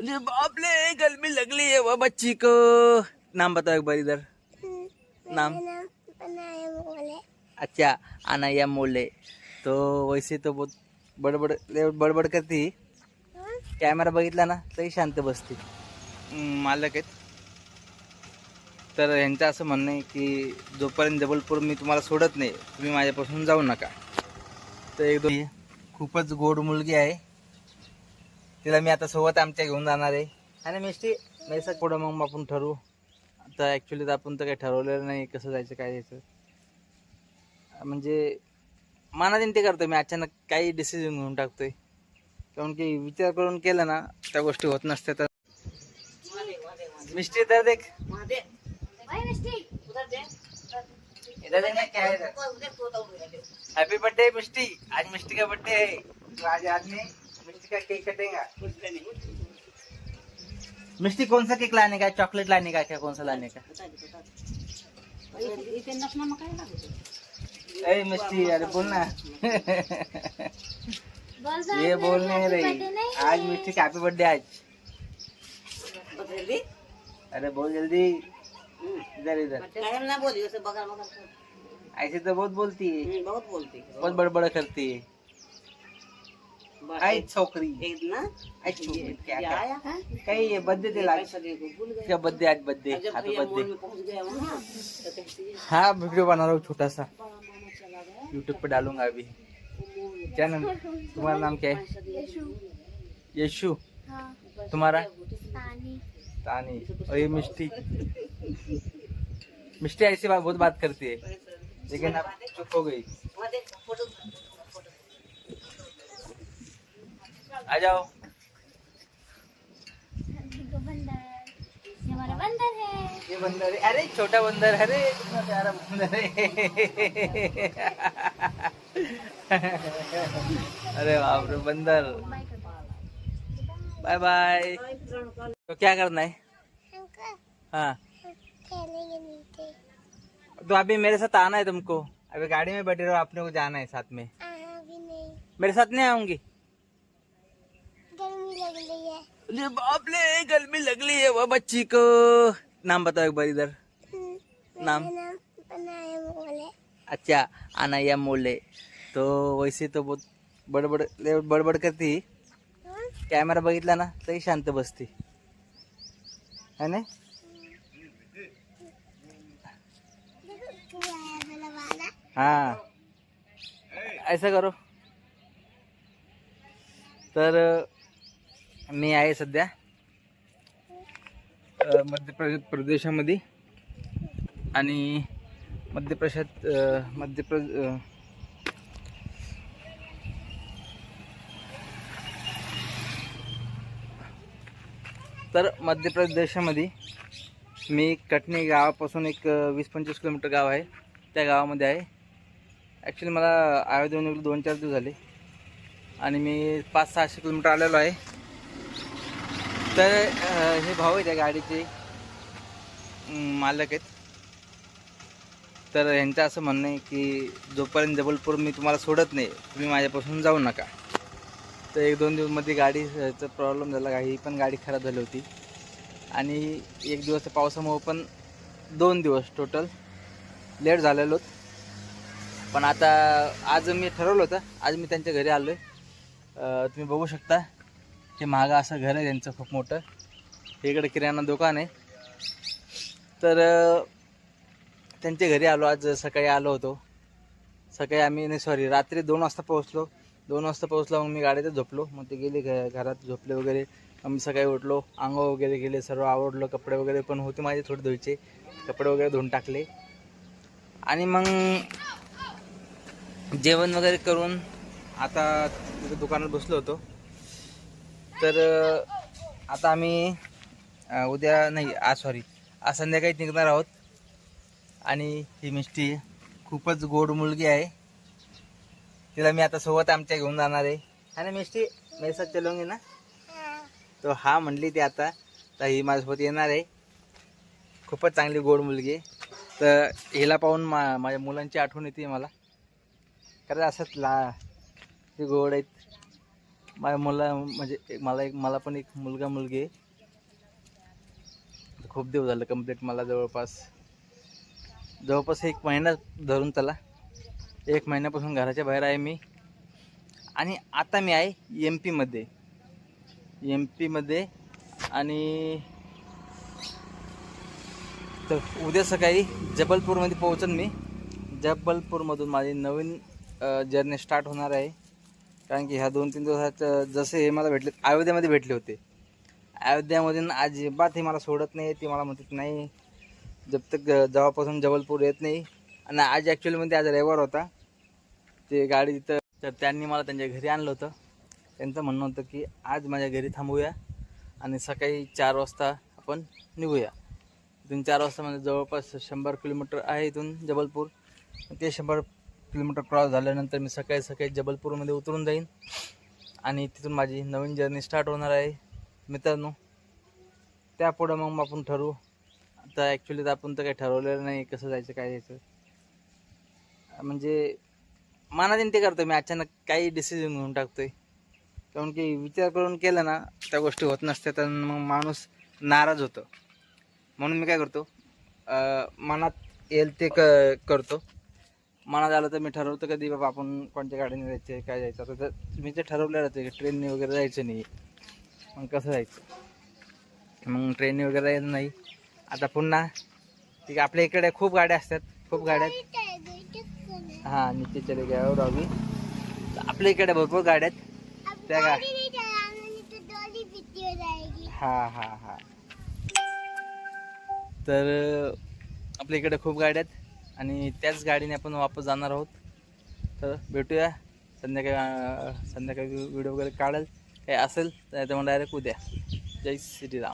बाप रे गर्मी लगली है वो बच्ची को। नाम बताओ एक बार इधर। नाम? अच्छा अनाया मोले तो वैसे तो बहुत बडबड बडबड करते. कॅमेरा बघितला ना तरी शांत बसते। मालक आहेत। तर यांचं असं म्हणणं आहे की जोपर्यंत जबलपूर मी तुम्हाला सोडत नाही तुम्ही माझ्यापासून जाऊ नका. तर एक दोन खूपच गोड मुलगी आहे. तिला मी आता सोबत आमच्या घेऊन जाणार आहे. आणि मिस्टी मेसा पुढं मग आपण ठरवू. आता ॲक्च्युली तर आपण तर काही ठरवलेलं नाही कसं जायचं काय जायचं. म्हणजे मनात ते करतो मी अचानक काही डिसिजन घेऊन टाकतोय. कारण की विचार करून केलं ना त्या गोष्टी होत नसत्या तर. मिस्टी तर देख. है हैप्पी बर्थडे मिस्टी. आज मिस्टी का बर्थडे है तो आज आदमी का केक कटेगा मिस्टी कौन सा केक लाने का है चॉकलेट लाने का क्या कौन सा लाने का ए मिस्टी अरे बोलना ये बोल नहीं रही आज मिस्टी का हैप्पी बर्थडे आज अरे बोल जल्दी इधर इधर ना ऐसे तो बहुत बोलती है बहुत बोलती है बहुत बड़बड़ करती है आई छोकरी आई छोकरी क्या क्या? आया है? कहीं ये बर्थडे दिला आज पैसा दे. को भूल गए इसका बर्थडे आज बर्थडे हैप्पी बर्थडे है वीडियो बना रहा हूँ छोटा सा यूट्यूब पे डालूंगा अभी क्या नाम तुम्हारा नाम क्या? है यशु. तुम्हारा? तानी. और ये मिष्टी. मिष्टी ऐसी बात बहुत बात करती है। लेकिन अब चुप हो गई। आ जाओ। बंदर है। ये बंदर है। अरे छोटा बंदर है अरे कितना प्यारा बंदर है। अरे बाप रे बंदर। बाय बाय तो क्या करना है? हाँ। तो अभी मेरे साथ आना है तुमको। अभी गाड़ी में बैठे रहो अपने को जाना है साथ में। मेरे साथ नहीं आऊँगी? अरे बाप रे गर्मी लग रही है वो बच्ची को। नाम बताओ एक बार इधर। नाम? अच्छा अनाया मोले तो वैसे तो बहुत बडबड बडबड करते. कॅमेरा बघितला ना तरी शांत बसते। है ना? हाँ। ऐसा करो। तर मी आहे सध्या मध्य प्र प्रदेशामध्ये आणि मध्य प्रदेशात मध्य प्र तर मध्य प्रदेशामध्ये मी कटनी गावापासून एक वीस पंचवीस किलोमीटर गाव आहे त्या गावामध्ये आहे. ॲक्च्युली मला आयोजन दोन चार दिवस झाले आणि मी पाच सहाशे किलोमीटर आलेलो आहे. तर हे भाऊ आहे त्या गाडीचे. मालक आहेत. तर यांचं असं म्हणणं आहे की जोपर्यंत जबलपूर मी तुम्हाला सोडत नाही तुम्ही माझ्यापासून जाऊ नका. तर एक दोन दिवसमध्ये गाडीचा प्रॉब्लेम झाला गाडी पण गाडी खराब झाली होती. आणि एक दिवस पावसामुळं पण दोन दिवस टोटल लेट झालेलो पण आता आज मी ठरवलं होतं आज मी त्यांच्या घरी आलो आहे तुम्ही बघू शकता. हे मागं असं घर आहे त्यांचं खूप मोठं. इकडे किराणा दुकान आहे. तर त्यांच्या घरी आलो आज सकाळी आलो होतो. सकाळी आम्ही नाही सॉरी रात्री दोन वाजता पोहोचलो. दोन वाजता पोहोचलो मग मी गाडीतच झोपलो. मग ते गेले घ घरात झोपले वगैरे. आम्ही मी सकाळी उठलो. आंघोळ वगैरे गेले सर्व आवडलो कपडे वगैरे पण होते माझे थोडे धुयचे कपडे वगैरे धुवून टाकले. आणि मग जेवण वगैरे करून आता दुकानात बसलो होतो. तर आता आम्ही उद्या नाही आज सॉरी आज संध्याकाळी निघणार आहोत. आणि ही मिष्टी खूपच गोड मुलगी आहे. तिला मी आता सोबत आमच्या घेऊन जाणार आहे. आणि मिष्टी? मेरे साथ ना? तो हा म्हणली ती आता तर ही माझ्यासोबत येणार आहे. खूपच चांगली गोड मुलगी आहे. तर हिला पाहून मा माझ्या मुलांची आठवण येते मला. कारण असंच ला ती गोड आहेत. माझ्या मुला म्हणजे एक- मला एक मला पण एक मुलगा मुलगी आहे. खूप दिवस झालं कंप्लीट मला जवळपास जवळपास एक महिना धरून त्याला एक महिन्यापासून घराच्या बाहेर आहे मी. आणि आता मी आहे एम पीमध्ये एम पीमध्ये आणि तर उद्या सकाळी जबलपूरमध्ये पोहोचन मी. जबलपूरमधून माझी नवीन जर्नी स्टार्ट होणार आहे. कारण की ह्या दोन तीन दिवसात जसे हे मला भेटले अयोध्येमध्ये भेटले होते. अयोध्यामधून अजिबात हे मला सोडत नाही ते मला म्हणत नाही जब तक जवळपासून जेव्हापासून जबलपूर येत नाही. आणि आज ॲक्च्युअलीमध्ये आज रविवार होता. ते गाडी तिथं तर त्यांनी मला त्यांच्या घरी आणलं होतं. त्यांचं म्हणणं होतं की आज माझ्या घरी थांबूया आणि सकाळी चार वाजता आपण निघूया. इथून चार वाजता म्हणजे जवळपास शंभर किलोमीटर आहे इथून जबलपूर. ते शंभर किलोमीटर क्रॉस झाल्यानंतर मी सकाळी सकाळी जबलपूरमध्ये उतरून जाईन. आणि तिथून माझी नवीन जर्नी स्टार्ट होणार आहे. मित्रांनो त्यापुढं मग आपण ठरवू. आता ॲक्च्युली तर आपण तर काही ठरवलेलं नाही कसं जायचं काय जायचं. म्हणजे मनात येईन ते करतो मी अचानक काही डिसिजन घेऊन टाकतोय. कारण की विचार करून केलं ना त्या गोष्टी होत नसत्या तर मग माणूस नाराज होतो. म्हणून मी काय करतो मनात येईल ते क करतो. मनात आलं तर मी ठरवतो कधी बाबा आपण कोणत्या गाडीने जायचं काय जायचं आता तर मी ते ठरवलं राहते की ट्रेनने वगैरे जायचं नाही मग कसं जायचं? मग ट्रेनने वगैरे जायचं नाही. आता पुन्हा ठीक आहे आपल्या इकडे खूप गाड्या असतात खूप गाड्या आहेत. हां नीचे चले हो, गया और आपल्या इकडे भरपूर गाड्या आहेत. त्या गा हा हा हा. तर आपल्या इकडे खूप गाड्या आहेत. आणि त्याच गाडीने आपण वापस जाणार आहोत. तर भेटूया. संध्याकाळी संध्याकाळी व्हिडिओ वगैरे काढेल. काही असेल तर मग डायरेक्ट उद्या. जय श्रीराम